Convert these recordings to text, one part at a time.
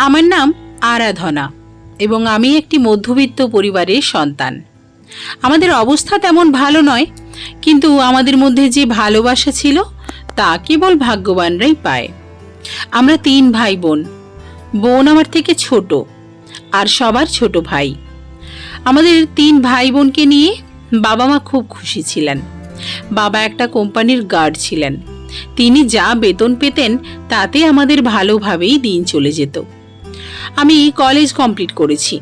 আমার নাম আরাধনা এবং আমি একটি মধ্যবিত্ত পরিবারের সন্তান। আমাদের অবস্থা তেমন ভালো নয়, কিন্তু আমাদের মধ্যে যে ভালোবাসা ছিল, তা কেবল ভাগ্যবানরাই পায়। আমরা তিন ভাই বোন বোন আমার থেকে ছোট আর সবার ছোট ভাই। আমাদের তিন ভাই বোনকে নিয়ে বাবা মা খুব খুশি ছিলেন। বাবা একটা কোম্পানির গার্ড ছিলেন। তিনি যা বেতন পেতেন, তাতে আমাদের ভালোভাবেই দিন চলে যেত। আমি কলেজ কমপ্লিট করেছি।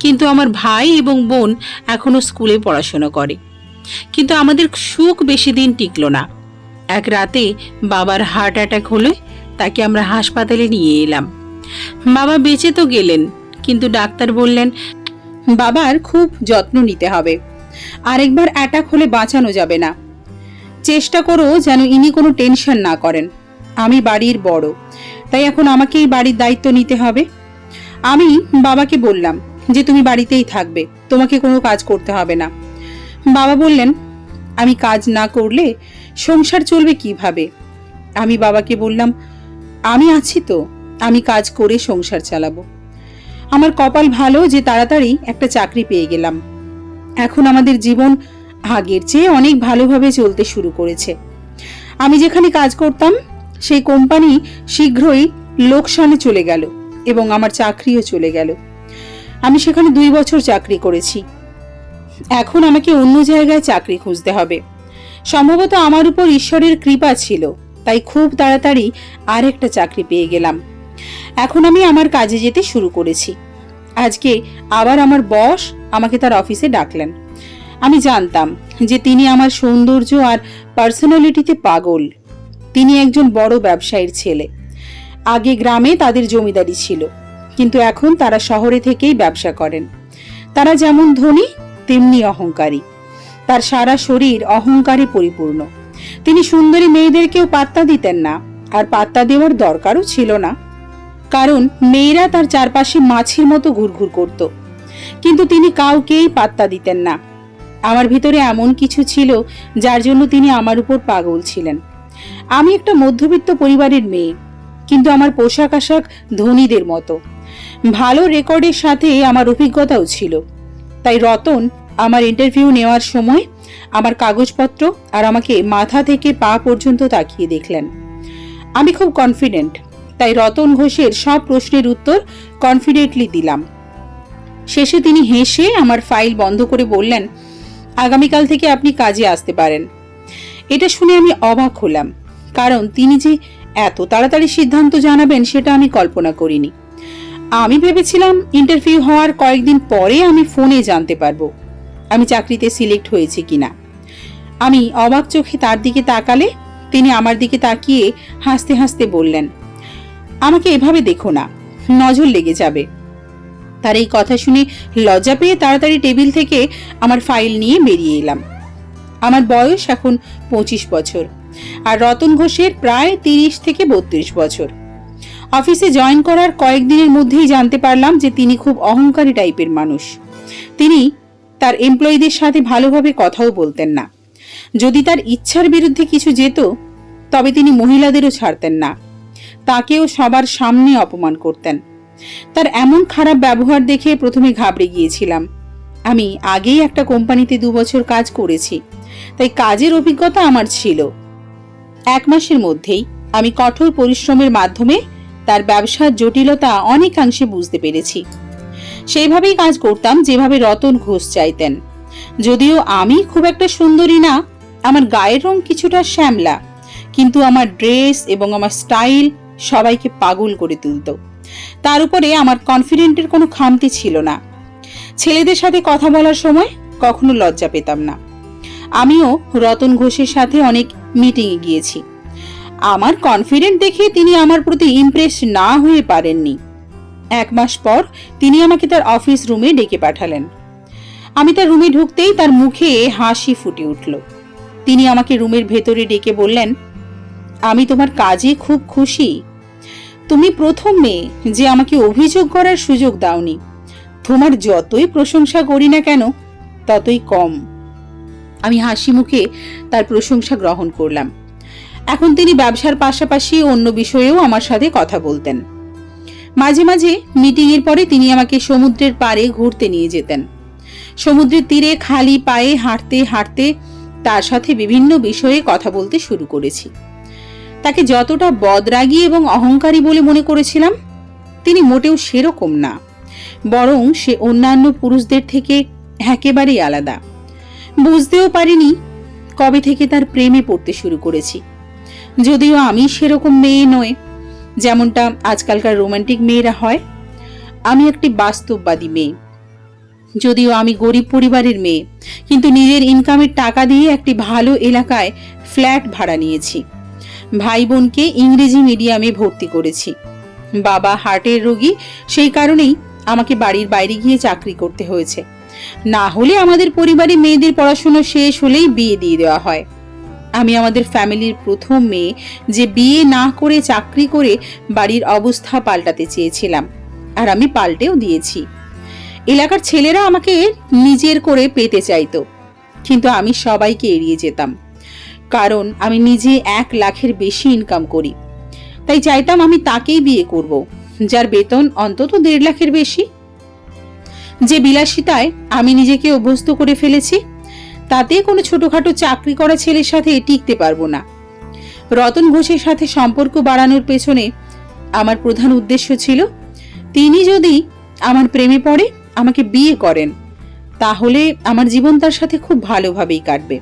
কিন্তু আমার ভাই এবং বোন এখনও স্কুলে পড়াশোনা করে। কিন্তু আমাদের সুখ বেশি দিন টিকলো না। এক রাতে বাবার হার্ট অ্যাটাক হলে তাকে আমরা হাসপাতালে নিয়ে এলাম। বাবা বেঁচে তো গেলেন, কিন্তু ডাক্তার বললেন, বাবার খুব যত্ন নিতে হবে। আরেকবার অ্যাটাক হলে বাঁচানো যাবে না। চেষ্টা করো যেন ইনি কোনো টেনশন না করেন। আমি বাড়ির বড়। তাই এখন আমাকেই বাড়ির দায়িত্ব নিতে হবে। আমি বাবাকে বললাম যে তুমি বাড়িতেই থাকবে, তোমাকে কোনো কাজ করতে হবে না। বাবা বললেন, আমি কাজ না করলে সংসার চলবে কীভাবে? আমি বাবাকে বললাম, আমি আছি তো, আমি কাজ করে সংসার চালাবো। আমার কপাল ভালো যে তাড়াতাড়ি একটা চাকরি পেয়ে গেলাম। এখন আমাদের জীবন আগের চেয়ে অনেক ভালোভাবে চলতে শুরু করেছে। আমি যেখানে কাজ করতাম, সেই কোম্পানি শীঘ্রই লোকসানে চলে গেল। এবং আমার চাকরিও চলে গেল। আমি সেখানে দুই বছর চাকরি করেছি। এখন আমাকে অন্য জায়গায় চাকরি খুঁজতে হবে। সম্ভবত আমার উপর ঈশ্বরের কৃপা ছিল, তাই খুব তাড়াতাড়ি আরেকটা চাকরি পেয়ে গেলাম। এখন আমি আমার কাজে যেতে শুরু করেছি। আজকে আবার আমার বস আমাকে তার অফিসে ডাকলেন। আমি জানতাম যে তিনি আমার সৌন্দর্য আর পার্সোনালিটিতে পাগল। তিনি একজন বড় ব্যবসায়ীর ছেলে। আগে গ্রামে তাদের জমিদারি ছিল, কিন্তু এখন তারা শহরে থেকেই ব্যবসা করেন। তারা যেমন ধনী, তেমনি অহংকারী। তার সারা শরীর অহংকারে পরিপূর্ণ। তিনি সুন্দরী মেয়েদেরকেও পাত্তা দিতেন না, আর পাত্তা দেওয়ার দরকারও ছিল না। কারণ মেয়েরা তার চারপাশে মাছির মতো ঘুরঘুর করত। কিন্তু তিনি কাউকেই পাত্তা দিতেন না। আমার ভিতরে এমন কিছু ছিল, যার জন্য তিনি আমার উপর পাগল ছিলেন। আমি একটা মধ্যবিত্ত পরিবারের মেয়ে কিন্তু আমার পোশাক আশাক ধনীদের মতো। ভালো রেকর্ডের সাথে আমার অভিজ্ঞতাও ছিল। তাই রতন আমার ইন্টারভিউ নেওয়ার সময় আমার কাগজপত্র আর আমাকে মাথা থেকে পা পর্যন্ত তাকিয়ে দেখলেন। আমি খুব কনফিডেন্ট তাই রতন ঘোষের সব প্রশ্নের উত্তর কনফিডেন্টলি দিলাম। শেষে তিনি হেসে আমার ফাইল বন্ধ করে বললেন, আগামীকাল থেকে আপনি কাজে আসতে পারেন। এটা শুনে আমি অবাক হলাম, কারণ তিনি যে এত তাড়াতাড়ি সিদ্ধান্ত জানাবেন সেটা আমি কল্পনা করিনি। আমি ভেবেছিলাম ইন্টারভিউ হওয়ার কয়েকদিন পরে আমি ফোনে জানতে পারব। আমি চাকরিতে সিলেক্ট হয়েছি কিনা। আমি অবাক চোখে তার দিকে তাকালে তিনি আমার দিকে তাকিয়ে হাসতে হাসতে বললেন, আমাকে এভাবে দেখো না, নজর লেগে যাবে। তার এই কথা শুনে লজ্জা পেয়ে তাড়াতাড়ি টেবিল থেকে আমার ফাইল নিয়ে বেরিয়ে এলাম। আমার বয়স এখন পঁচিশ বছর। আর রতন ঘোষের প্রায় তিরিশ থেকে বত্রিশ বছর। অফিসে জয়েন করার কয়েকদিনের মধ্যেই জানতে পারলাম যে তিনি খুব অহংকারী টাইপের মানুষ। তিনি তার এমপ্লয়ীদের সাথে ভালোভাবে কথাও বলতেন না। যদি তার ইচ্ছার বিরুদ্ধে কিছু যেত, তবে তিনি মহিলাদেরও ছাড়তেন না। তাকেও সবার সামনে অপমান করতেন। তার এমন খারাপ ব্যবহার দেখে প্রথমে ঘাবড়ে গিয়েছিলাম। আমি আগেই একটা কোম্পানিতে দু বছর কাজ করেছি, তাই কাজের অভিজ্ঞতা আমার ছিল। এক মাসের মধ্যেই আমি কঠোর পরিশ্রমের মাধ্যমে তার ব্যবসার জটিলতা অনেকাংশে বুঝতে পেরেছি। সেইভাবেই কাজ করতাম যেভাবে রতন ঘোষ চাইতেন। যদিও আমি খুব একটা সুন্দরী না, আমার গায়ের রং কিছুটা শ্যামলা, কিন্তু আমার ড্রেস এবং আমার স্টাইল সবাইকে পাগল করে তুলত। তার উপরে আমার কনফিডেন্টের কোনো খামতি ছিল না। ছেলেদের সাথে কথা বলার সময় কখনো লজ্জা পেতাম না। আমিও রতন ঘোষের সাথে অনেক মিটিংয়ে গিয়েছি। আমার কনফিডেন্ট দেখে তিনি আমার প্রতি ইমপ্রেস না হয়ে পারেননি। এক মাস পর তিনি আমাকে তার অফিস রুমে ডেকে পাঠালেন। আমি তার রুমে ঢুকতেই তার মুখে হাসি ফুটে উঠল। তিনি আমাকে রুমের ভেতরে ডেকে বললেন, আমি তোমার কাজে খুব খুশি। তুমি প্রথম মেয়ে যে আমাকে অভিযোগ করার সুযোগ দাওনি। তোমার যতই প্রশংসা করি না কেন, ততই কম। আমি হাসি মুখে তার প্রশংসা গ্রহণ করলাম। এখন তিনি ব্যবসার পাশাপাশি অন্য বিষয়েও আমার সাথে কথা বলতেন। মাঝে মাঝে মিটিংয়ের পরে তিনি আমাকে সমুদ্রের পাড়ে ঘুরতে নিয়ে যেতেন। সমুদ্রের তীরে খালি পায়ে হাঁটতে হাঁটতে তার সাথে বিভিন্ন বিষয়ে কথা বলতে শুরু করেছি। তাকে যতটা বদরাগী এবং অহংকারী বলে মনে করেছিলাম, তিনি মোটেও সেরকম না। বরং সে অন্যান্য পুরুষদের থেকে একেবারেই আলাদা। বুঝতেও পারিনি কবে থেকে তার প্রেমে পড়তে শুরু করেছি। যদিও আমি সেরকম মেয়ে নয় যেমনটা আজকালকার রোমান্টিক মেয়েরা হয়। আমি একটি বাস্তববাদী মেয়ে। যদিও আমি গরিব পরিবারের মেয়ে, কিন্তু নিজের ইনকামের টাকা দিয়ে একটি ভালো এলাকায় ফ্ল্যাট ভাড়া নিয়েছি। ভাই বোনকে ইংরেজি মিডিয়ামে ভর্তি করেছি। বাবা হার্টের রোগী, সেই কারণেই আমাকে বাড়ির বাইরে গিয়ে চাকরি করতে হয়েছে। না হলে আমাদের পরিবারে মেয়েদের পড়াশুনো শেষ হলেই বিয়ে দিয়ে দেওয়া হয়। আমি আমাদের ফ্যামিলির প্রথম মেয়ে যে বিয়ে না করে চাকরি করে বাড়ির অবস্থা পাল্টাতে চেয়েছিলাম, আর আমি পাল্টেও দিয়েছি। এলাকার ছেলেরা আমাকে নিজের করে পেতে চাইতো, কিন্তু আমি সবাইকে এড়িয়ে যেতাম, কারণ আমি নিজে এক লাখের বেশি ইনকাম করি। তাই চাইতাম আমি তাকেই বিয়ে করব, যার বেতন অন্তত দেড় লাখের বেশি। যে বিলাসিতায় আমি নিজেকে অভ্যস্ত করে ফেলেছি, তাতে কোনো ছোটোখাটো চাকরি করা ছেলের সাথে টিকতে পারব না। রতন ঘোষের সাথে সম্পর্ক বাড়ানোর পেছনে আমার প্রধান উদ্দেশ্য ছিল, তিনি যদি আমার প্রেমে পড়ে, আমাকে বিয়ে করেন, তাহলে আমার জীবন তার সাথে খুব ভালোভাবেই কাটবে।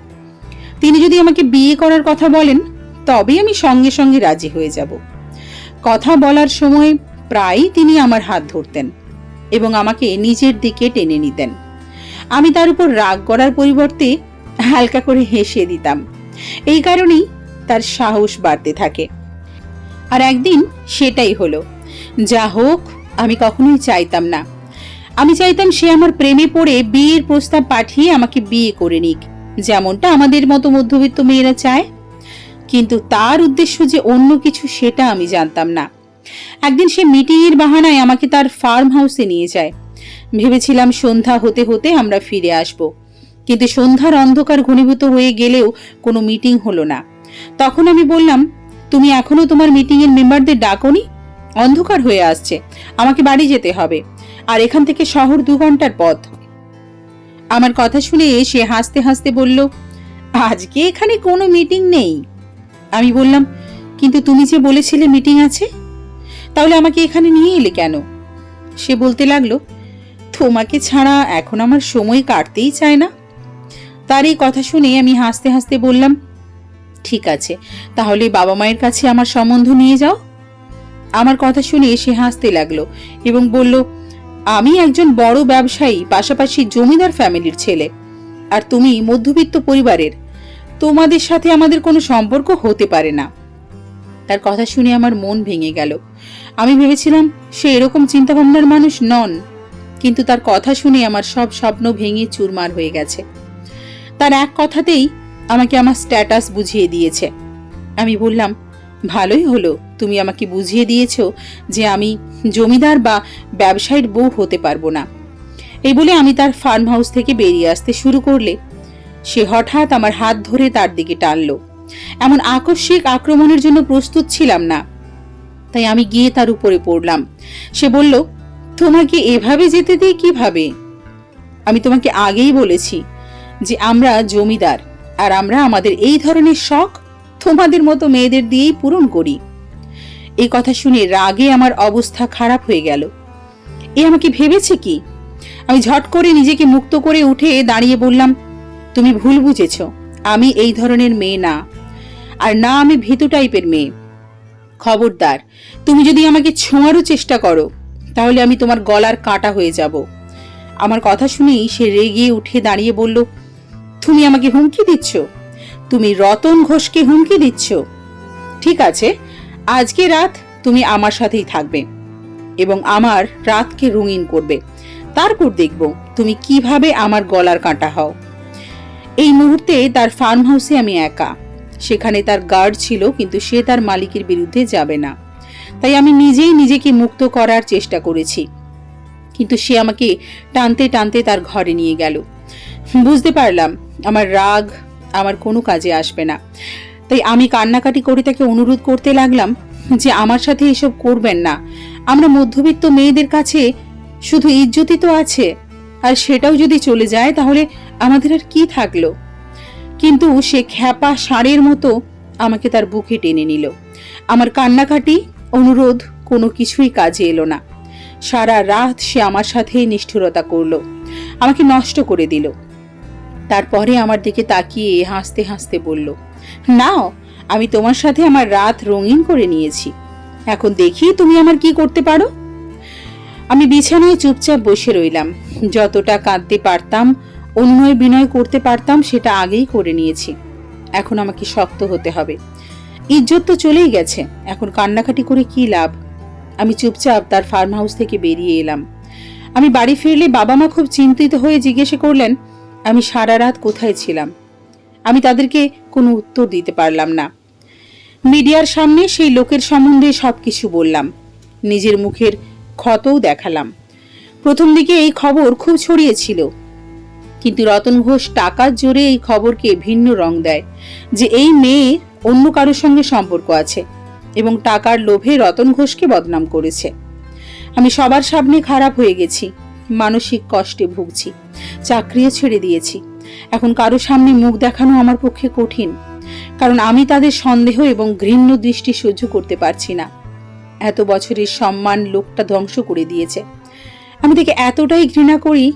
তিনি যদি আমাকে বিয়ে করার কথা বলেন, তবেই আমি সঙ্গে সঙ্গে রাজি হয়ে যাব। কথা বলার সময় প্রায়ই তিনি আমার হাত ধরতেন। এবং আমাকে নিজের দিকে টেনে নিতেন। আমি তার উপর রাগ করার পরিবর্তে হালকা করে হেসে দিতাম। এই কারণেই তার সাহস বাড়তে থাকে। আর একদিন সেটাই হলো। যা হোক, আমি কখনোই চাইতাম না। আমি চাইতাম সে আমার প্রেমে পড়ে বিয়ের প্রস্তাব পাঠিয়ে আমাকে বিয়ে করে নিক, যেমনটা আমাদের মতো মধ্যবিত্ত মেয়েরা চায়। কিন্তু তার উদ্দেশ্য যে অন্য কিছু, সেটা আমি জানতাম না। একদিন সে মিটিংয়ের বাহানায় আমাকে তার ফার্ম হাউসে নিয়ে যায়। ভেবেছিলাম সন্ধ্যা হতে হতে আমরা ফিরে আসব। কিন্তু সন্ধ্যার অন্ধকার ঘনীভূত হয়ে গেলেও কোনো মিটিং হলো না। তখন আমি বললাম, তুমি এখনও তোমার মিটিংয়ের মেম্বারদের ডাকোনি? অন্ধকার হয়ে আসছে। আমাকে বাড়ি যেতে হবে। আর এখান থেকে শহর দু ঘণ্টার পথ। আমার কথা শুনে সে হাসতে হাসতে বলল, আজকে এখানে কোনো মিটিং নেই। আমি বললাম, কিন্তু তুমি যে বলেছিলে মিটিং আছে তাহলে আমাকে এখানে নিয়ে এলে কেন? সে বলতে লাগল, তোমাকে ছাড়া এখন আমার সময় কাটতেই চায় না। তার এই কথা শুনে আমি হাসতে হাসতে বললাম, ঠিক আছে, তাহলে বাবা মায়ের কাছে আমার সম্বন্ধ নিয়ে যাও। আমার কথা শুনে সে হাসতে লাগল এবং বলল, আমি একজন বড় ব্যবসায়ী, পাশাপাশি জমিদার ফ্যামিলির ছেলে, আর তুমি মধ্যবিত্ত পরিবারের। তোমাদের সাথে আমাদের কোনো সম্পর্ক হতে পারে না। তার কথা শুনে আমার মন ভেঙে গেল। আমি ভেবেছিলাম সে এরকম চিন্তাভাবনার মানুষ নন, কিন্তু তার কথা শুনে আমার সব স্বপ্ন ভেঙে চুরমার হয়ে গেছে। তার এক কথাতেই আমাকে আমার স্ট্যাটাস বুঝিয়ে দিয়েছে। আমি বললাম, ভালোই হলো, তুমি আমাকে বুঝিয়ে দিয়েছ যে আমি জমিদার বা ব্যবসায়ীর বউ হতে পারব না। এই বলে আমি তার ফার্ম হাউস থেকে বেরিয়ে আসতে শুরু করলে, সে হঠাৎ আমার হাত ধরে তার দিকে টানলো। এমন আকস্মিক আক্রমণের জন্য প্রস্তুত ছিলাম না। তাই আমি গিয়ে তার উপরে পড়লাম। সে বলল, তোমাকে এভাবে যেতে দিই কীভাবে? আমি তোমাকে আগেই বলেছি যে আমরা জমিদার আর আমরা আমাদের এই ধরনের শখ তোমাদের মতো মেয়েদের দিয়েই পূরণ করি। এই কথা শুনে রাগে আমার অবস্থা খারাপ হয়ে গেল। এ আমাকে ভেবেছে কি? আমি ঝট করে নিজেকে মুক্ত করে উঠে দাঁড়িয়ে বললাম, তুমি ভুল বুঝেছ, আমি এই ধরনের মেয়ে না। আর না আমি ভীতু টাইপের মেয়ে। খবরদার, তুমি যদি আমাকে ছোঁয়ারও চেষ্টা করো, তাহলে আমি তোমার গলার কাটা হয়ে যাব। আমার কথা শুনেই সে রেগে উঠে দাঁড়িয়ে বলল, তুমি আমাকে হুমকি দিচ্ছ? তুমি রতন ঘোষকে হুমকি দিচ্ছ? ঠিক আছে, আজকে রাত তুমি আমার সাথেই থাকবে এবং আমার রাতকে রঙিন করবে। তারপর দেখব তুমি কীভাবে আমার গলার কাঁটা হও। এই মুহূর্তে তার ফার্ম হাউসে আমি একা। সেখানে তার গার্ড ছিল, কিন্তু সে তার মালিকের বিরুদ্ধে যাবে না। তাই আমি নিজেই নিজেকে মুক্ত করার চেষ্টা করেছি। কিন্তু সে আমাকে টানতে টানতে তার ঘরে নিয়ে গেল। বুঝতে পারলাম, আমার রাগ আমার কোনো কাজে আসবে না। তাই আমি কান্নাকাটি করে তাকে অনুরোধ করতে লাগলাম যে আমার সাথে এসব করবেন না। আমরা মধ্যবিত্ত মেয়েদের কাছে শুধু ইজ্জতই তো আছে, আর সেটাও যদি চলে যায় তাহলে আমাদের আর কি থাকল? কিন্তু সে খ্যাপা ষাঁড়ের মতো আমাকে তার বুকে টেনে নিল। আমার কান্নাকাটি, অনুরোধ, কোনো কিছুই কাজে এলো না। সারা রাত সে আমার সাথেই নিষ্ঠুরতা করল। আমাকে নষ্ট করে দিল। তারপরে আমার দিকে তাকিয়ে হাসতে হাসতে বলল, নাও, আমি তোমার সাথে আমার রাত রঙিন করে নিয়েছি। এখন দেখি তুমি আমার কি করতে পারো? আমি বিছানায় চুপচাপ বসে রইলাম। যতটা কাঁদতে পারতাম অনুনয় বিনয় করতে পারতাম, সেটা আগেই করে নিয়েছি। এখন আমাকে শক্ত হতে হবে। ইজ্জত তো চলেই গেছে। এখন কান্নাকাটি করে কি লাভ? আমি চুপচাপ তার ফার্ম হাউস থেকে বেরিয়ে এলাম। আমি বাড়ি ফিরলে বাবা মা খুব চিন্তিত হয়ে জিজ্ঞেস করলেন, আমি সারা রাত কোথায় ছিলাম? আমি তাদেরকে কোনো উত্তর দিতে পারলাম না। মিডিয়ার সামনে সেই লোকের সম্বন্ধে সবকিছু বললাম। নিজের মুখের ক্ষতও দেখালাম। প্রথম দিকে এই খবর খুব ছড়িয়েছিল কিন্তু রতন ঘোষ টাকার জোরে এই খবরকে ভিন্ন রং দেয় যে এই মেয়ে অন্য কারোর সঙ্গে সম্পর্ক আছে এবং টাকার লোভে রতন ঘোষকে বদনাম করেছে। আমি সবার সামনে খারাপ হয়ে গেছি, মানসিক কষ্টে ভুগছি, চাকরিও ছেড়ে দিয়েছি। এখন কারও সামনে মুখ দেখানো আমার পক্ষে কঠিন, কারণ আমি তাদের সন্দেহ এবং ঘৃণ্য দৃষ্টি সহ্য করতে পারছি না। এত বছরের সম্মান লোকটা ধ্বংস করে দিয়েছে। আমি তাকে এতটাই ঘৃণা করি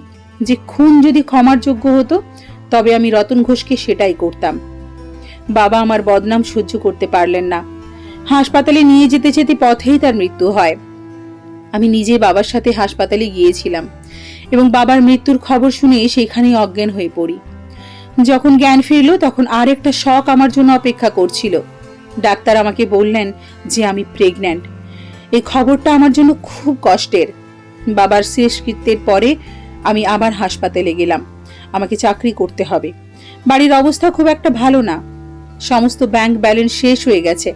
যে খুন যদি ক্ষমার যোগ্য হতো, তবে আমি রতন ঘোষকে সেটাই করতাম। বাবা আমার বদনাম সহ্য করতে পারলেন না। হাসপাতালে নিয়ে যেতে যেতে পথেই তার মৃত্যু হয়। আমি নিজে বাবার সাথে হাসপাতালে গিয়েছিলাম এবং বাবার মৃত্যুর খবর শুনে সেখানেই অজ্ঞান হয়ে পড়ি। যখন জ্ঞান ফিরল, তখন আর একটা শখ আমার জন্য অপেক্ষা করছিল। ডাক্তার আমাকে বললেন যে আমি প্রেগন্যান্ট এই খবরটা আমার জন্য খুব কষ্টের। বাবার শেষকৃত্যের পরে আমি আবার হাসপাতালে গেলাম। আমাকে চাকরি করতে হবে। বাড়ির অবস্থা খুব একটা ভালো না। সমস্ত ব্যাংক ব্যালেন্স শেষ হয়ে গেছে।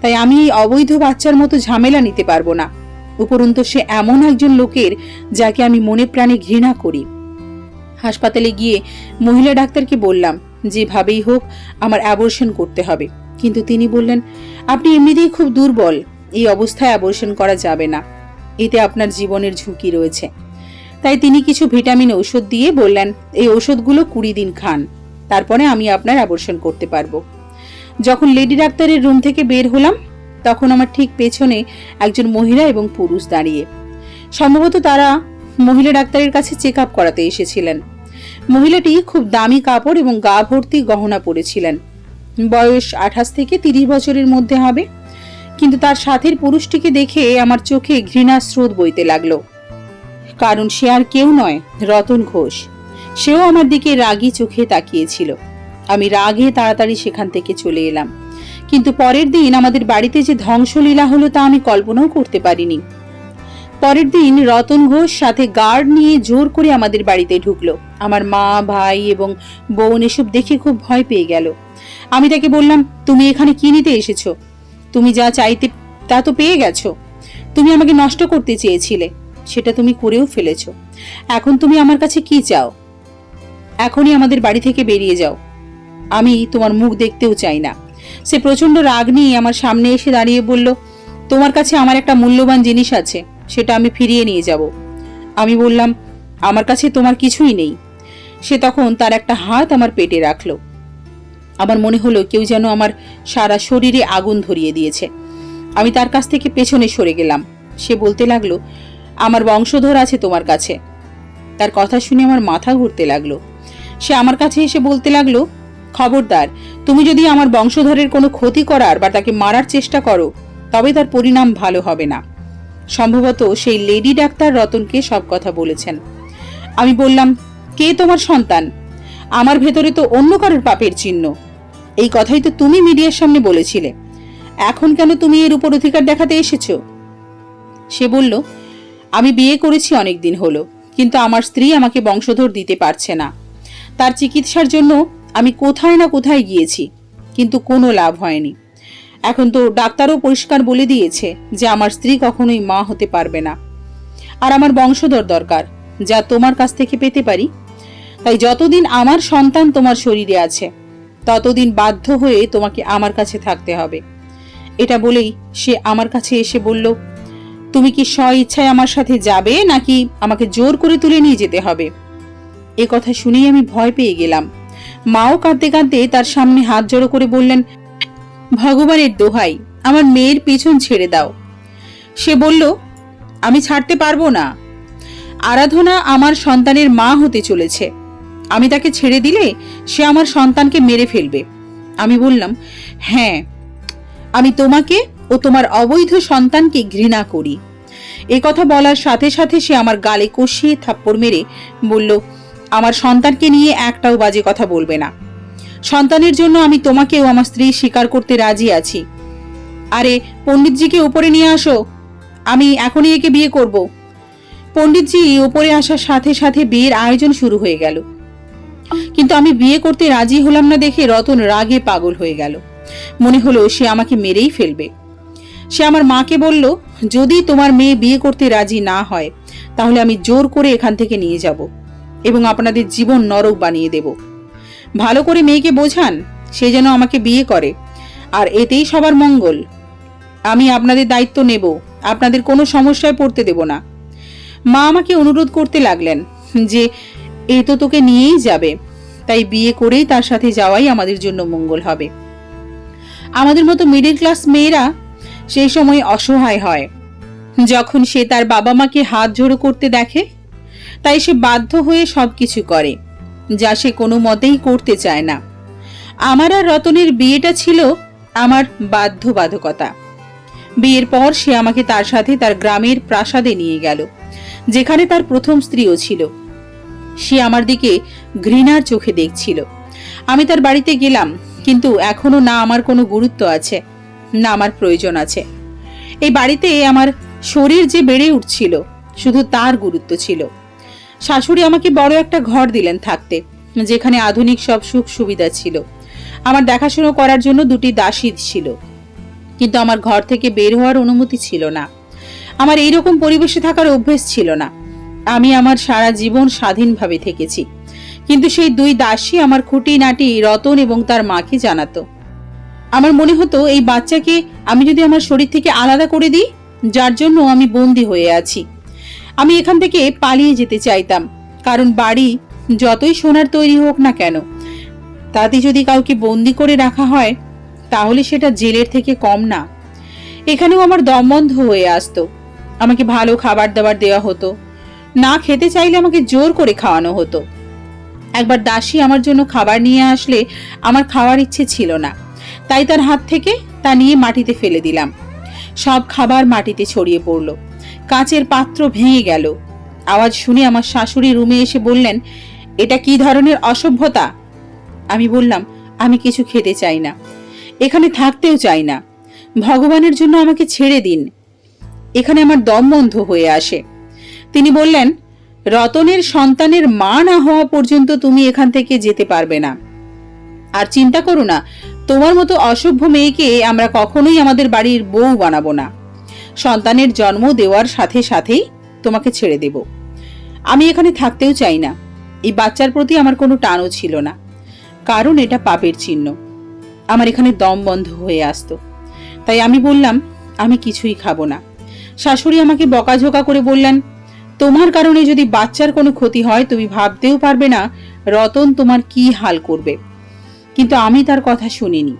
তাই আমি এই অবৈধ বাচ্চার মতো ঝামেলা নিতে পারব না। উপরন্তু সে এমন একজন লোকের যাকে আমি মনে প্রাণে ঘৃণা করি। হাসপাতালে গিয়ে মহিলা ডাক্তারকে বললাম, যেভাবেই হোক, আমার অ্যাবর্শন করতে হবে। কিন্তু তিনি বললেন, আপনি এমনিতেই খুব দুর্বল। এই অবস্থায় অ্যাবর্শন করা যাবে না। এতে আপনার জীবনের ঝুঁকি রয়েছে। তাই তিনি কিছু ভিটামিন ঔষধ দিয়ে বললেন, এই ঔষধগুলো কুড়ি দিন খান, তারপরে আমি আপনার আবর্ষণ করতে পারব। যখন লেডি ডাক্তারের রুম থেকে বের হলাম, তখন আমার ঠিক পেছনে একজন মহিলা এবং পুরুষ দাঁড়িয়ে। সম্ভবত তারা মহিলা ডাক্তারের কাছে চেক আপ করাতে এসেছিলেন। মহিলাটি খুব দামি কাপড় এবং গা ভর্তি গহনা পরেছিলেন। বয়স আঠাশ থেকে তিরিশ বছরের মধ্যে হবে, কিন্তু তার সাথের পুরুষটিকে দেখে আমার চোখে ঘৃণা স্রোত বইতে লাগল। কারণ সে আর কেউ নয়, রতন ঘোষ। সেও আমার দিকে রাগী চোখে তাকিয়েছিল। আমি রাগে তাড়াতাড়ি সেখান থেকে চলে এলাম। কিন্তু পরের দিন আমাদের বাড়িতে যে ধ্বংসলীলা হলো তা আমি কল্পনাও করতে পারিনি। পরের দিন রতন ঘোষ সাথে গার্ড নিয়ে জোর করে আমাদের বাড়িতে ঢুকলো। আমার মা, ভাই এবং বোন এসব দেখে খুব ভয় পেয়ে গেল। আমি তাকে বললাম, তুমি এখানে কি নিতে এসেছ? তুমি যা চাইতে তা তো পেয়ে গেছো। তুমি আমাকে নষ্ট করতে চেয়েছিলে। সেটা তুমি করেও ফেলেছ। এখন তুমি আমার কাছে কি চাও? এখনই আমাদের বাড়ি থেকে বেরিয়ে যাও। আমি তোমার মুখ দেখতেও চাই না। সে প্রচণ্ড রাগ নিয়ে আমার সামনে এসে দাঁড়িয়ে বলল, তোমার কাছে আমার একটা মূল্যবান জিনিস আছে, সেটা আমি ফিরিয়ে নিয়ে যাব। আমি বললাম, আমার কাছে তোমার কিছুই নেই। সে তখন তার একটা হাত আমার পেটে রাখল। আমার মনে হলো কেউ যেন আমার সারা শরীরে আগুন ধরিয়ে দিয়েছে। আমি তার কাছ থেকে পেছনে সরে গেলাম। সে বলতে লাগল আমার বংশধর আছে তোমার কাছে। তার কথা শুনে আমার মাথা ঘুরতে লাগল। সে আমার কাছে এসে বলতে লাগল, খবরদার, তুমি যদি আমার বংশধরের কোনো ক্ষতি করার বা তাকে মারার চেষ্টা করো, তবে তার পরিণাম ভালো হবে না। সম্ভবত সেই লেডি ডাক্তার রতনকে সব কথা বলেছেন। আমি বললাম, কে তোমার সন্তান? আমার ভেতরে তো অন্য কারোর পাপের চিহ্ন। এই কথাই তো তুমি মিডিয়ার সামনে বলেছিলে। এখন কেন তুমি এর উপর অধিকার দেখাতে এসেছ? সে বলল আমি বিয়ে করেছি অনেক দিন হলো, কিন্তু আমার স্ত্রী আমাকে বংশধর দিতে পারছে না। তার চিকিৎসার জন্য আমি কোথায় না কোথায় গিয়েছি, কিন্তু কোনো লাভ হয়নি। এখন তো ডাক্তারও পরিষ্কার বলে দিয়েছে যে আমার স্ত্রী কখনোই মা হতে পারবে না। আর আমার বংশধর দরকার, যা তোমার কাছ থেকে পেতে পারি। তাই যতদিন আমার সন্তান তোমার শরীরে আছে, ততদিন বাধ্য হয়ে তোমাকে আমার কাছে থাকতে হবে। এটা বলেই সে আমার কাছে এসে বলল তুমি কি স্ব ইচ্ছায় আমার সাথে যাবে, নাকি আমাকে জোর করে তুলে নিয়ে যেতে হবে? এ কথা শুনেই আমি ভয় পেয়ে গেলাম। মাও কাঁদতে কাঁদতে তার সামনে হাত জড়ো করে বললেন, ভগবানের দোহাই, আমার মেয়ের পিছন ছেড়ে দাও। সে বলল, আমি ছাড়তে পারব না। আরাধনা আমার সন্তানের মা হতে চলেছে। আমি তাকে ছেড়ে দিলে সে আমার সন্তানকে মেরে ফেলবে। আমি বললাম হ্যাঁ আমি তোমাকে ও তোমার অবৈধ সন্তানকে ঘৃণা করি। এ কথা বলার সাথে সাথে সে আমার গালে কষিয়ে থাপ্পড় মেরে বলল, আমার সন্তানকে নিয়ে একটাও বাজে কথা বলবে না। সন্তানের জন্য আমি তোমাকেও আমার স্ত্রী স্বীকার করতে রাজি আছি। আরে, পণ্ডিতজিকে উপরে নিয়ে আসো। আমি এখনই একে বিয়ে করব। পণ্ডিতজি উপরে আসার সাথে সাথে বিয়ের আয়োজন শুরু হয়ে গেল। কিন্তু আমি বিয়ে করতে রাজি হলাম না দেখে রতন রাগে পাগল হয়ে গেল। মনে হলো সে আমাকে মেরেই ফেলবে। সে আমার মাকে বলল যদি তোমার মেয়ে বিয়ে করতে রাজি না হয়, তাহলে আমি জোর করে এখান থেকে নিয়ে যাব এবং আপনাদের জীবন নরক বানিয়ে দেব। ভালো করে মেয়েকে বোঝান, সে যেন আমাকে বিয়ে করে। আর এতেই সবার মঙ্গল। আমি আপনাদের দায়িত্ব নেব, আপনাদের কোনো সমস্যায় পড়তে দেব না। মা আমাকে অনুরোধ করতে লাগলেন যে, এ তো তোকে নিয়েই যাবে। তাই বিয়ে করেই তার সাথে যাওয়াই আমাদের জন্য মঙ্গল হবে। আমাদের মতো মিডল ক্লাস মেয়েরা সেই সময় অসহায় হয়। যখন সে তার বাবা মাকে হাত জোড়ো করতে দেখে, তাই সে বাধ্য হয়ে সবকিছু করে, যা সে কোনো মতেই করতে চায় না। আমার আর রতনের বিয়েটা ছিল আমার বাধ্যবাধকতা। বিয়ের পর সে আমাকে তার সাথে তার গ্রামের প্রাসাদে নিয়ে গেল, যেখানে তার প্রথম স্ত্রীও ছিল। সে আমার দিকে ঘৃণার চোখে দেখছিল। আমি তার বাড়িতে গেলাম, কিন্তু এখনও না আমার কোনো গুরুত্ব আছে। না আমার প্রয়োজন আছে। এই বাড়িতে আমার শরীর যে বেড়ে উঠছিল, শুধু তার গুরুত্ব ছিল। শাশুড়ি আমাকে বড় একটা ঘর দিলেন থাকতে, যেখানে আধুনিক সব সুখ সুবিধা ছিল। আমার দেখাশুনো করার জন্য দুটি দাসী ছিল। কিন্তু আমার ঘর থেকে বের হওয়ার অনুমতি ছিল না। আমার এইরকম পরিবেশে থাকার অভ্যেস ছিল না। আমি আমার সারা জীবন স্বাধীনভাবে থেকেছি। কিন্তু সেই দুই দাসী আমার খুঁটিনাটি রতন এবং তার মাকে জানাতো। আমার মনে হতো এই বাচ্চাকে আমি যদি আমার শরীর থেকে আলাদা করে দিই, যার জন্য আমি বন্দি হয়ে আছি। আমি এখান থেকে পালিয়ে যেতে চাইতাম, কারণ বাড়ি যতই সোনার তৈরি হোক না কেন, তাতে যদি কাউকে বন্দি করে রাখা হয়, তাহলে সেটা জেলের থেকে কম না। এখানেও আমার দম বন্ধ হয়ে আসতো। আমাকে ভালো খাবার দাবার দেওয়া হতো। না খেতে চাইলে আমাকে জোর করে খাওয়ানো হতো। একবার দাসী আমার জন্য খাবার নিয়ে আসলে আমার খাওয়ার ইচ্ছে ছিল না। তাই তার হাত থেকে তা নিয়ে মাটিতে ফেলে দিলাম। সব খাবার মাটিতে ছড়িয়ে পড়ল। কাঁচের পাত্র ভেঙে গেল। আওয়াজ শুনে আমার শাশুড়ি রুমে এসে বললেন, এটা কি ধরনের অসভ্যতা? আমি বললাম, আমি কিছু খেতে চাই না। এখানে থাকতেও চাই না। ভগবানের জন্য আমাকে ছেড়ে দিন। এখানে আমার দম বন্ধ হয়ে আসে। তিনি বললেন, রতনের সন্তানের মা না হওয়া পর্যন্ত তুমি এখান থেকে যেতে পারবে না। আর চিন্তা করো না তোমার মতো অসভ্য মেয়েকে আমরা কখনোই আমাদের বাড়ির বউ বানাবো না। সন্তানের জন্ম দেওয়ার সাথে সাথেই তোমাকে ছেড়ে দেব। আমি এখানে থাকতেও চাই না। এই বাচ্চার প্রতি আমার কোনো টানও ছিল না। কারণ এটা পাপের চিহ্ন। আমার এখানে দম বন্ধ হয়ে আসতো। তাই আমি বললাম, আমি কিছুই খাব না। শাশুড়ি আমাকে বকাঝোকা করে বললেন, তোমার কারণে যদি বাচ্চার কোনো ক্ষতি হয়, তুমি ভাবতেও পারবে না রতন তোমার কি হাল করবে। কিন্তু আমি তার কথা শুনিনি।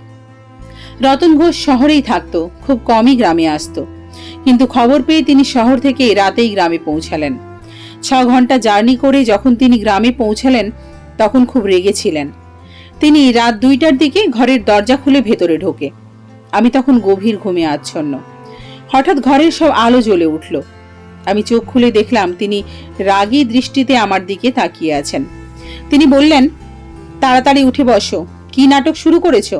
রতন ঘোষ শহরেই থাকতো, খুব কমই গ্রামে আসতো। কিন্তু খবর পেয়ে তিনি শহর থেকে রাতেই গ্রামে পৌঁছালেন। ছ ঘণ্টা জার্নি করে যখন তিনি গ্রামে পৌঁছালেন, তখন খুব রেগেছিলেন তিনি রাত দুইটার দিকে ঘরের দরজা খুলে ভেতরে ঢোকে। আমি তখন গভীর ঘুমে আচ্ছন্ন। হঠাৎ ঘরের সব আলো জ্বলে উঠল। আমি চোখ খুলে দেখলাম তিনি রাগী দৃষ্টিতে আমার দিকে তাকিয়ে আছেন। তিনি বললেন, তাড়াতাড়ি উঠে বসো। কি নাটক শুরু করেছ?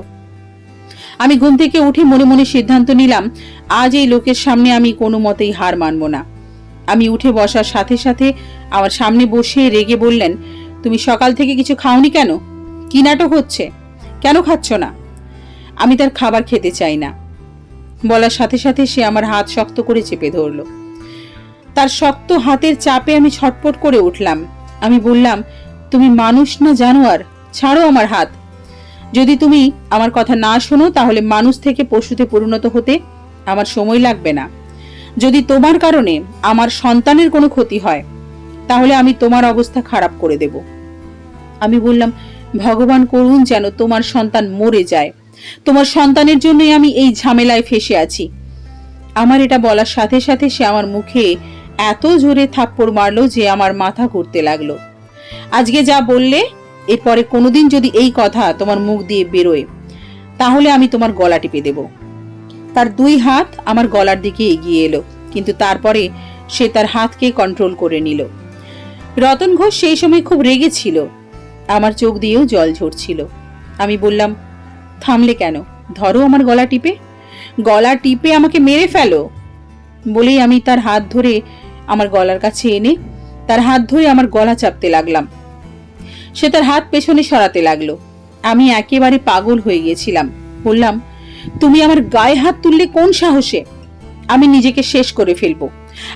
আমি ঘুম থেকে উঠে মনে মনে সিদ্ধান্ত নিলাম, আজ এই লোকের সামনে আমি কোনো মতেই হার মানব না। আমি উঠে বসার সাথে সাথে আমার সামনে বসে রেগে বললেন, তুমি সকাল থেকে কিছু খাওনি কেন? কি নাটক হচ্ছে? কেন খাচ্ছ না? আমি তার খাবার খেতে চাই না। বলার সাথে সাথে সে আমার হাত শক্ত করে চেপে ধরল। তার শক্ত হাতের চাপে আমি ছটপট করে উঠলাম। আমি বললাম, তুমি মানুষ না জানোয়ার? ছাড়ো আমার হাত। যদি তুমি আমার কথা না শোনো, তাহলে মানুষ থেকে পশুতে পরিণত হতে আমার সময় লাগবে না। যদি তোমার কারণে আমার সন্তানের কোনো ক্ষতি হয়, তাহলে আমি তোমার অবস্থা খারাপ করে দেব। আমি বললাম, ভগবান করুন যেন তোমার সন্তান মরে যায়। তোমার সন্তানের জন্যই আমি এই ঝামেলায় ফেসে আছি। আমার এটা বলার সাথে সাথে সে আমার মুখে এত জোরে থাপ্পড় মারলো যে আমার মাথা ঘুরতে লাগল। আজকে যা বললে এরপরে কোনোদিন যদি এই কথা তোমার মুখ দিয়ে বেরোয়, তাহলে আমি তোমার গলা টিপে দেব। তার দুই হাত আমার গলার দিকে এগিয়ে এলো, কিন্তু তারপরে সে তার হাতকে কন্ট্রোল করে নিল। রতন ঘোষ সেই সময় খুব রেগে ছিল। আমার চোখ দিয়েও জল ঝরছিল। আমি বললাম, থামলে কেন? ধরো আমার গলা টিপে। গলা টিপে আমাকে মেরে ফেলো। বলেই আমি তার হাত ধরে আমার গলার কাছে এনে, তার হাত ধরে আমার গলা চাপতে লাগলাম। সে তার হাত পেছনে সরাতে লাগল। আমি একেবারে পাগল হয়ে গেছিলাম বললাম, তুমি আমার গায়ে হাত তুললে কোন সাহসে? আমি নিজেকে শেষ করে ফেলব।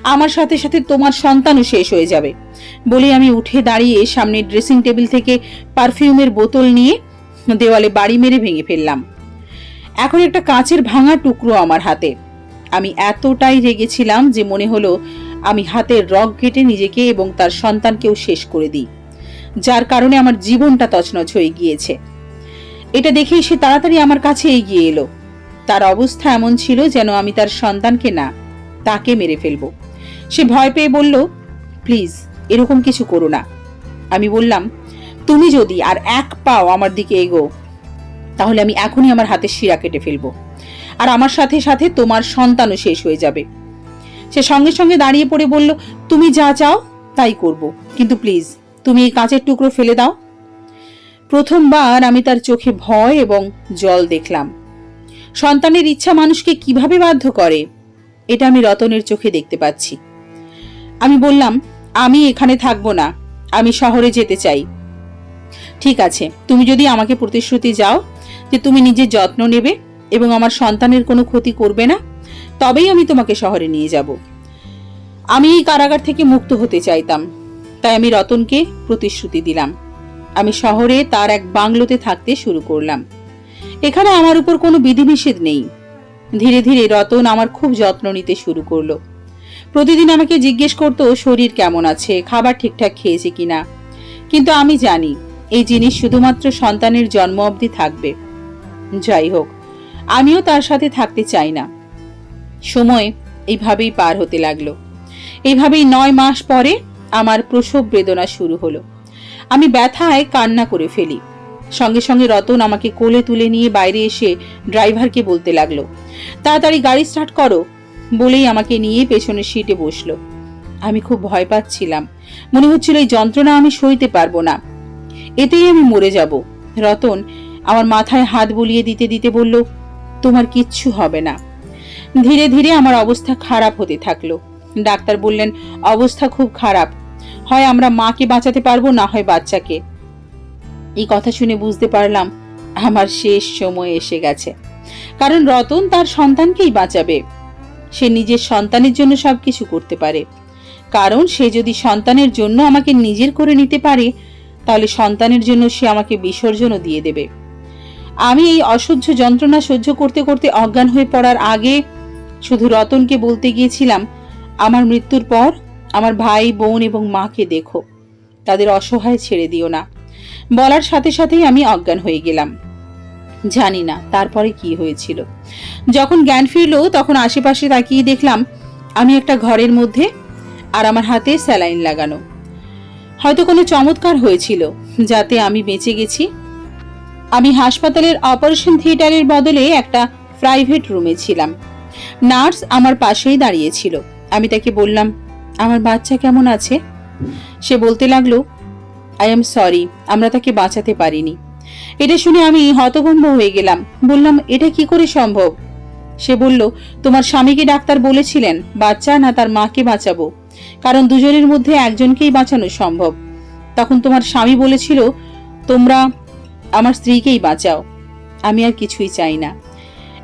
আমার সাথে সাথে তোমার সন্তানও শেষ হয়ে যাবে। বলে আমি উঠে দাঁড়িয়ে সামনে ড্রেসিং টেবিল থেকে পারফিউমের বোতল নিয়ে দেওয়ালে বাড়ি মেরে ভেঙে ফেললাম। এখন একটা কাঁচের ভাঙা টুকরো আমার হাতে। আমি এতটাই রেগেছিলাম যে মনে হলো আমি হাতের রক কেটে নিজেকে এবং তার সন্তানকেও শেষ করে দিই। যার কারণে আমার জীবনটা তছনছ হয়ে গিয়েছে। এটা দেখেই সে তাড়াতাড়ি আমার কাছে এগিয়ে এলো। তার অবস্থা এমন ছিল যেন আমি তার সন্তানকে না, তাকে মেরে ফেলব। সে ভয় পেয়ে বলল, প্লিজ, এরকম কিছু করো না। আমি বললাম, তুমি যদি আর এক পাও আমার দিকে এগো, তাহলে আমি এখনই আমার হাতের শিরা কেটে ফেলব। আর আমার সাথে সাথে তোমার সন্তানও শেষ হয়ে যাবে। সে সঙ্গে সঙ্গে দাঁড়িয়ে পড়ে বলল, তুমি যা চাও, তাই করব। কিন্তু প্লিজ তুমি এই কাঁচের টুকরো ফেলে দাও। প্রথমবার আমি তার চোখে ভয় এবং জল দেখলাম। সন্তানের ইচ্ছা মানুষকে কীভাবে বাধ্য করে, এটা আমি রতনের চোখে দেখতে পাচ্ছি। আমি বললাম, আমি এখানে থাকব না, আমি শহরে যেতে চাই। ঠিক আছে, তুমি যদি আমাকে প্রতিশ্রুতি যাও যে তুমি নিজের যত্ন নেবে এবং আমার সন্তানের কোনো ক্ষতি করবে না, তবেই আমি তোমাকে শহরে নিয়ে যাব। আমি এই কারাগার থেকে মুক্ত হতে চাইতাম। তাই আমি রতনকে প্রতিশ্রুতি দিলাম। আমি শহরে তার এক বাংলোতে থাকতে শুরু করলাম। এখানে আমার উপর কোনো বিধিনিষেধ নেই। ধীরে ধীরে রতন আমার খুব যত্ন নিতে শুরু করল। প্রতিদিন আমাকে জিজ্ঞেস করতো, শরীর কেমন আছে? খাবার ঠিকঠাক খেয়েছে কিনা? কিন্তু আমি জানি, এই জিনিস শুধুমাত্র সন্তানের জন্ম অবধি থাকবে। যাই হোক, আমিও তার সাথে থাকতে চাই না। সময় এইভাবেই পার হতে লাগল। এইভাবেই নয় মাস পরে আমার প্রসব বেদনা শুরু হলো। আমি ব্যথায় কান্না করে ফেলি। সঙ্গে সঙ্গে রতন আমাকে কোলে তুলে নিয়ে বাইরে এসে ড্রাইভারকে বলতে লাগল, তাড়াতাড়ি গাড়ি স্টার্ট করো। বলেই আমাকে নিয়ে পেছনের সিটে বসল। আমি খুব ভয় পাচ্ছিলাম। মনে হচ্ছিল এই যন্ত্রণা আমি সইতে পারব না। এতেই আমি মরে যাব। রতন আমার মাথায় হাত বুলিয়ে দিতে দিতে বলল, তোমার কিচ্ছু হবে না। ধীরে ধীরে আমার অবস্থা খারাপ হতে থাকল। ডাক্তার বললেন, অবস্থা খুব খারাপ। হয় আমরা মাকে বাঁচাতে পারব, না হয় বাচ্চাকে। এই কথা শুনে বুঝতে পারলাম, আমার শেষ সময় এসে গেছে। কারণ রতন তার সন্তানকেই বাঁচাবে। সে নিজের সন্তানের জন্য সবকিছু করতে পারে। কারণ সে যদি সন্তানের জন্য আমাকে নিজের করে নিতে পারে, তাহলে সন্তানের জন্য সে আমাকে বিসর্জনও দিয়ে দেবে। আমি এই অসহ্য যন্ত্রণা সহ্য করতে করতে অজ্ঞান হয়ে পড়ার আগে শুধু রতনকে বলতে গিয়েছিলাম, আমার মৃত্যুর পর আমার ভাই, বোন এবং মাকে দেখো। তাদের অসহায় ছেড়ে দিও না। বলার সাথে সাথেই আমি অজ্ঞান হয়ে গেলাম। জানি না তারপরে কি হয়েছিল। যখন জ্ঞান ফিরল, তখন আশেপাশে তাকিয়ে দেখলাম, আমি একটা ঘরের মধ্যে আর আমার হাতে স্যালাইন লাগানো। হয়তো কোনো চমৎকার হয়েছিল, যাতে আমি বেঁচে গেছি। আমি হাসপাতালের অপারেশন থিয়েটারের বদলে একটা প্রাইভেট রুমে ছিলাম। নার্স আমার পাশেই দাঁড়িয়েছিল আমি তাকে বললাম আমার বাচ্চা কেমন আছে? সে বলতে লাগল আই এম সরি আমরা তাকে বাঁচাতে পারিনি। এটা শুনে আমি হতভম্ব হয়ে গেলাম। বললাম, এটা কি করে সম্ভব? সে বলল, তোমার স্বামীকে ডাক্তার বলেছিলেন, বাচ্চা না তার মাকে বাঁচাবো। কারণ দুজনের মধ্যে একজনকেই বাঁচানো সম্ভব। তখন তোমার স্বামী বলেছিল, তোমরা আমার স্ত্রীকেই বাঁচাও। আমি আর কিছুই চাই না।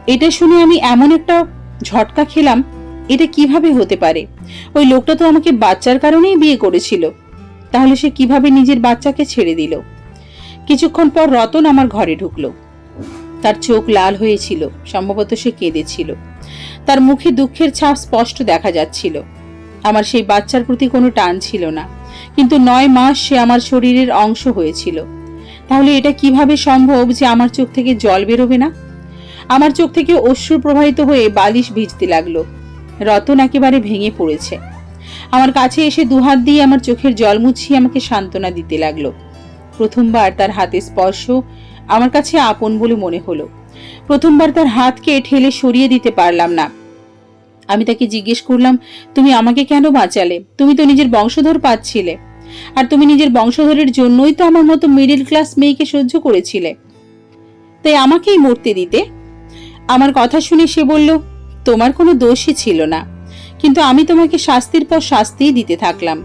এটা শুনে আমি এমন একটা ঝটকা খেলাম এটা কীভাবে হতে পারে? ওই লোকটা তো আমাকে বাচ্চার কারণেই বিয়ে করেছিল। তাহলে সে কীভাবে নিজের বাচ্চাকে ছেড়ে দিল? কিছুক্ষণ পর রতন আমার ঘরে ঢুকলো। তার চোখ লাল হয়েছিল, সম্ভবত সে কেঁদেছিল। তার মুখে দুঃখের ছাপ স্পষ্ট দেখা যাচ্ছিল। আমার সেই বাচ্চার প্রতি কোনো টান ছিল না, কিন্তু নয় মাস সে আমার শরীরের অংশ হয়েছিল। তাহলে এটা কীভাবে সম্ভব যে আমার চোখ থেকে জল বেরোবে না? আমার চোখ থেকে অশ্রু প্রবাহিত হয়ে বালিশ ভিজতে লাগল। রতন একেবারে ভেঙে পড়েছে। আমার কাছে এসে দুহাত দিয়ে আমার চোখের জল মুছিয়ে আমাকে সান্ত্বনা দিতে লাগল। প্রথমবার তার হাতে স্পর্শ আমার কাছে আপন বলে মনে হলো। প্রথমবার তার হাতকে ঠেলে সরিয়ে দিতে পারলাম না। আমি তাকে জিজ্ঞেস করলাম, তুমি আমাকে কেন বাঁচালে? তুমি তো নিজের বংশধর পাচ্ছিলে। আর তুমি নিজের বংশধরের জন্যই তো আমার মতো মিডিল ক্লাস মেয়েকে সহ্য করেছিলে। তাই আমাকেই মরতে দিতে? আমার কথা শুনে সে বলল তোমার কোনো দোষই ছিল না। কিন্তু আমি তোমাকে শাস্তির পর শাস্তিই দিতে থাকলাম।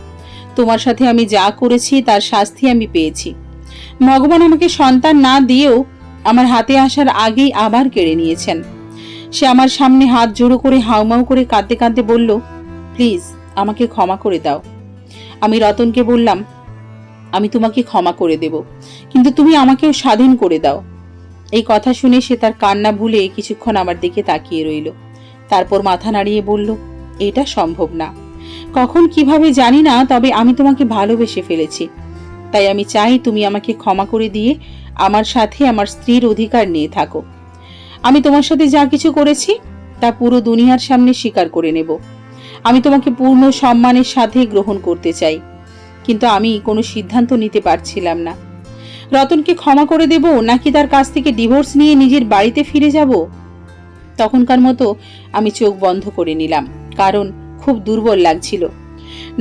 তোমার সাথে আমি যা করেছি, তার শাস্তি আমি পেয়েছি। ভগবান আমাকে সন্তান না দিয়েও আমার হাতে আসার আগেই আবার কেড়ে নিয়েছেন। সে আমার সামনে হাত জোড়ো করে হাউমাউ করে কাঁদতে কাঁদতে বলল, প্লিজ, আমাকে ক্ষমা করে দাও। আমি রতনকে বললাম, আমি তোমাকে ক্ষমা করে দেব, কিন্তু তুমি আমাকেও স্বাধীন করে দাও। এই কথা শুনে সে তার কান্না ভুলে কিছুক্ষণ আমার দিকে তাকিয়ে রইল। তারপর মাথা নাড়িয়ে বলল, এটা সম্ভব না। কখন কীভাবে জানি না, তবে আমি তোমাকে ভালোবেসে ফেলেছি। তাই আমি চাই তুমি আমাকে ক্ষমা করে দিয়ে আমার সাথে আমার স্ত্রীর অধিকার নিয়ে থাকো। আমি তোমার সাথে যা কিছু করেছি, তা পুরো দুনিয়ার সামনে স্বীকার করে নেব। আমি তোমাকে পূর্ণ সম্মানের সাথে গ্রহণ করতে চাই। কিন্তু আমি কোনো সিদ্ধান্ত নিতে পারছিলাম না। রতনকে ক্ষমা করে দেব, নাকি তার কাছ থেকে ডিভোর্স নিয়ে নিজের বাড়িতে ফিরে যাব? তখনকার মতো আমি চোখ বন্ধ করে নিলাম, কারণ খুব দুর্বল লাগছিল।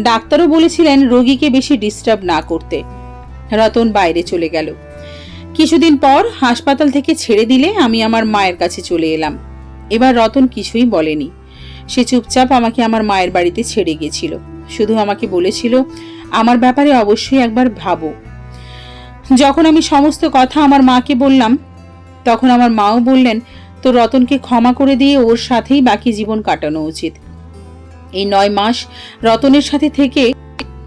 ডাক্তারও বলেছিলেন রোগীকে বেশি ডিস্টার্ব না করতে। রতন বাইরে চলে গেল। কিছুদিন পর হাসপাতাল থেকে ছেড়ে দিলে আমি আমার মায়ের কাছে চলে এলাম। এবার রতন কিছুই বলেনি। সে চুপচাপ আমাকে আমার মায়ের বাড়িতে ছেড়ে গেছিল। শুধু আমাকে বলেছিল, আমার ব্যাপারে অবশ্যই একবার ভাবো। যখন আমি সমস্ত কথা আমার মাকে বললাম, তখন আমার মাও বললেন তো রতনকে ক্ষমা করে দিয়ে ওর সাথেই বাকি জীবন কাটানো উচিত। এই নয় মাস রতনের সাথে থেকে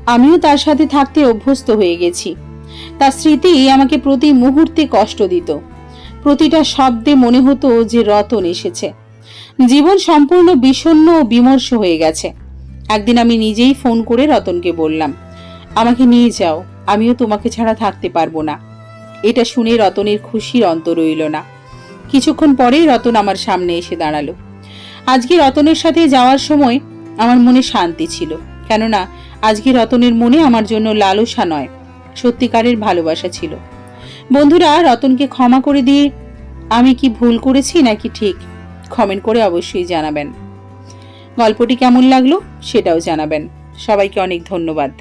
আমিও তার সাথে থাকতে অভ্যস্ত হয়ে গেছি। তার স্মৃতি আমাকে প্রতি মুহূর্তে কষ্ট দিত। প্রতিটা শব্দে মনে হতো যে রতন এসেছে। জীবন সম্পূর্ণ বিষণ্ণ ও বিমর্ষ হয়ে গেছে। একদিন আমি নিজেই ফোন করে রতনকে বললাম, আমাকে নিয়ে যাও, আমিও তোমাকে ছাড়া থাকতে পারব না। এটা শুনে রতনের খুশির অন্ত রইল না। কিছুক্ষণ পরেই রতন আমার সামনে এসে দাঁড়াল। আজকে রতনের সাথে যাওয়ার সময় আমার মনে শান্তি ছিল, কেননা আজকে রতনের মনে আমার জন্য লালসা নয়, সত্যিকারের ভালোবাসা ছিল। বন্ধুরা, রতনকে ক্ষমা করে দিয়ে আমি কি ভুল করেছি নাকি ঠিক কমেন্ট করে অবশ্যই জানাবেন। গল্পটি কেমন লাগল সেটাও জানাবেন। সবাইকে অনেক ধন্যবাদ।